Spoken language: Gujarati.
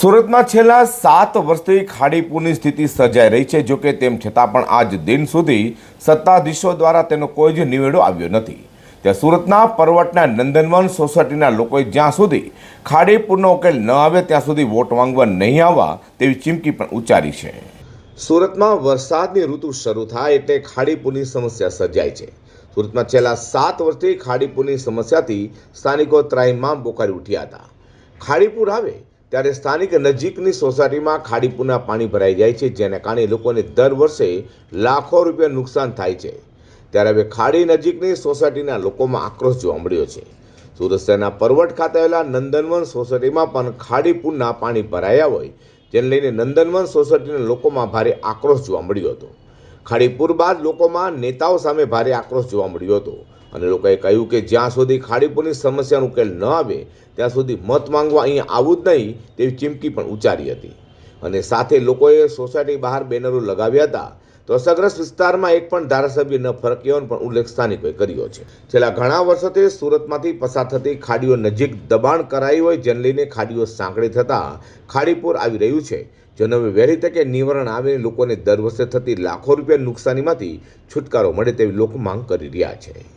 સુરતમાં છેલ્લા સાત વર્ષથી ખાડીપુરની સ્થિતિ સર્જાઈ રહી છે, જોકે તેમ છતાં પણ આજ દિન સુધી સત્તાધીશો દ્વારા તેનો કોઈ જ નિવેડો આવ્યો નથી. ત્યાં સુરતના પરવટના નંદનવન સોસાયટીના લોકોએ જ્યાં સુધી ખાડીપુરનો ઉકેલ ન આવે, ત્યાં સુધી વોટ માંગવા નહીં આવવા તેવી ચીમકી પણ ઉચ્ચારી છે. સુરતમાં વરસાદની ઋતુ શરૂ થાય એટલે ખાડીપુરની સમસ્યા સર્જાય છે. સુરતમાં છેલ્લા સાત વર્ષથી ખાડીપુરની સમસ્યાથી સ્થાનિકો ત્રાહિમામ બોકારી ઉઠ્યા હતા. ખાડીપુર આવે ત્યારે સ્થાનિક નજીકની સોસાયટીમાં ખાડીપુરના પાણી ભરાઈ જાય છે, જેના કારણે લોકોને દર વર્ષે લાખો રૂપિયા નુકસાન થાય છે. ત્યારે હવે ખાડી નજીકની સોસાયટીના લોકોમાં આક્રોશ જોવા મળ્યો છે. સુરત શહેરના પરવટ ખાતે આવેલા નંદનવન સોસાયટીમાં પણ ખાડીપુરના પાણી ભરાયા હોય, જેને લઈને નંદનવન સોસાયટીના લોકોમાં ભારે આક્રોશ જોવા મળ્યો હતો. ખાડીપુર બાદ લોકોમાં નેતાઓ સામે ભારે આક્રોશ જોવા મળ્યો હતો. અને લોકોએ કહ્યું કે જ્યાં સુધી ખાડીપુરની સમસ્યાનો ઉકેલ ન આવે, ત્યાં સુધી મત માંગવા અહીંયા આવું જ નહીં તેવી ચીમકી પણ ઉચ્ચારી હતી. અને સાથે લોકોએ સોસાયટી બહાર બેનરો લગાવ્યા હતા. તો અસરગ્રસ્ત વિસ્તારમાં એક પણ ધારાસભ્ય ન ફરક્યોનો પણ ઉલ્લેખ સ્થાનિકોએ કર્યો છે. છેલ્લા ઘણા વર્ષોથી સુરતમાંથી પસાર થતી ખાડીઓ નજીક દબાણ કરાઈ હોય જેને લઈને ખાડીઓ સાંકડી થતાં ખાડીપુર આવી રહ્યું છે. જેનો હવે વહેલી તકે નિવારણ આવે લોકોને દર વર્ષે થતી લાખો રૂપિયા નુકસાનીમાંથી છુટકારો મળે તેવી લોકો માંગ કરી રહ્યા છે.